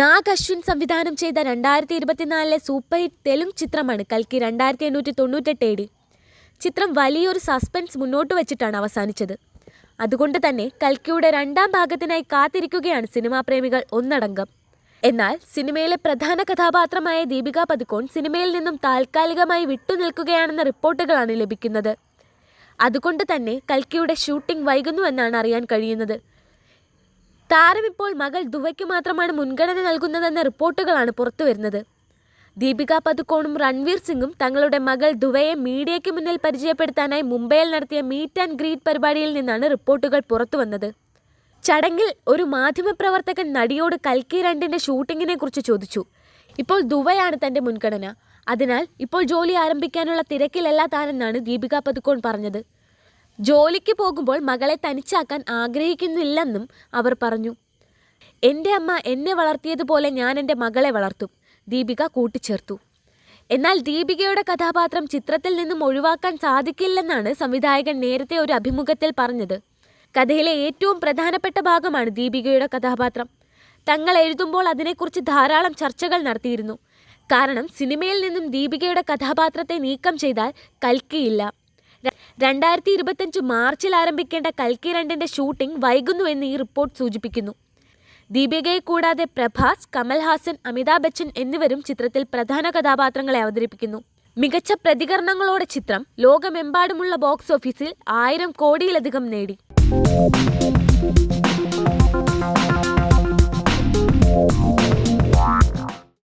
നാഗ് അശ്വിൻ സംവിധാനം ചെയ്ത രണ്ടായിരത്തി ഇരുപത്തിനാലിലെ സൂപ്പർ ഹിറ്റ് തെലുങ്ക് ചിത്രമാണ് കൽക്കി രണ്ടായിരത്തി എണ്ണൂറ്റി തൊണ്ണൂറ്റെട്ട് എ ഡി ചിത്രം വലിയൊരു സസ്പെൻസ് മുന്നോട്ട് വച്ചിട്ടാണ് അവസാനിച്ചത്. അതുകൊണ്ട് തന്നെ കൽക്കിയുടെ രണ്ടാം ഭാഗത്തിനായി കാത്തിരിക്കുകയാണ് സിനിമാ പ്രേമികൾ ഒന്നടങ്കം. എന്നാൽ സിനിമയിലെ പ്രധാന കഥാപാത്രമായ ദീപിക പതുക്കോൺ സിനിമയിൽ നിന്നും താൽക്കാലികമായി വിട്ടുനിൽക്കുകയാണെന്ന റിപ്പോർട്ടുകളാണ് ലഭിക്കുന്നത്. അതുകൊണ്ട് തന്നെ കൽക്കിയുടെ ഷൂട്ടിംഗ് വൈകുന്നുവെന്നാണ് അറിയാൻ കഴിയുന്നത്. താരം ഇപ്പോൾ മകൾ ദുവയ്ക്ക് മാത്രമാണ് മുൻഗണന നൽകുന്നതെന്ന റിപ്പോർട്ടുകളാണ് പുറത്തു വരുന്നത് ദീപിക പതുക്കോണും രൺവീർ സിംഗും തങ്ങളുടെ മകൾ ദുവയെ മീഡിയയ്ക്ക് മുന്നിൽ പരിചയപ്പെടുത്താനായി മുംബൈയിൽ നടത്തിയ മീറ്റ് ആൻഡ് ഗ്രീറ്റ് പരിപാടിയിൽ നിന്നാണ് റിപ്പോർട്ടുകൾ പുറത്തുവന്നത്. ചടങ്ങിൽ ഒരു മാധ്യമപ്രവർത്തകൻ നടിയോട് കൽക്കി രണ്ടിന്റെ ഷൂട്ടിങ്ങിനെ കുറിച്ച് ചോദിച്ചു. ഇപ്പോൾ ദുവയാണ് തന്റെ മുൻഗണന. അതിനാൽ ഇപ്പോൾ ജോലി ആരംഭിക്കാനുള്ള തിരക്കിലല്ല താനെന്നാണ് ദീപിക പതുക്കോൺ പറഞ്ഞത്. ജോലിക്ക് പോകുമ്പോൾ മകളെ തനിച്ചാക്കാൻ ആഗ്രഹിക്കുന്നില്ലെന്നും അവർ പറഞ്ഞു. എന്റെ അമ്മ എന്നെ വളർത്തിയതുപോലെ ഞാൻ എന്റെ മകളെ വളർത്തും ദീപിക കൂട്ടിച്ചേർത്തു. എന്നാൽ ദീപികയുടെ കഥാപാത്രം ചിത്രത്തിൽ നിന്നും ഒഴിവാക്കാൻ സാധിക്കില്ലെന്നാണ് സംവിധായകൻ നേരത്തെ ഒരു അഭിമുഖത്തിൽ പറഞ്ഞത്. കഥയിലെ ഏറ്റവും പ്രധാനപ്പെട്ട ഭാഗമാണ് ദീപികയുടെ കഥാപാത്രം. തങ്ങൾ എഴുതുമ്പോൾ അതിനെക്കുറിച്ച് ധാരാളം ചർച്ചകൾ നടത്തിയിരുന്നു. കാരണം സിനിമയിൽ നിന്നും ദീപികയുടെ കഥാപാത്രത്തെ നീക്കം ചെയ്താൽ കൽക്കിയില്ല. രണ്ടായിരത്തി ഇരുപത്തഞ്ച് മാർച്ചിൽ ആരംഭിക്കേണ്ട കൽക്കി രണ്ടിന്റെ ഷൂട്ടിംഗ് വൈകുന്നുവെന്ന് ഈ റിപ്പോർട്ട് സൂചിപ്പിക്കുന്നു. ദീപികയെ കൂടാതെ പ്രഭാസ് കമൽഹാസൻ അമിതാഭ് ബച്ചൻ എന്നിവരും ചിത്രത്തിൽ പ്രധാന കഥാപാത്രങ്ങളെ അവതരിപ്പിക്കുന്നു. മികച്ച പ്രതികരണങ്ങളോടെ ചിത്രം ലോകമെമ്പാടുമുള്ള ബോക്സ് ഓഫീസിൽ ആയിരം കോടിയിലധികം നേടി.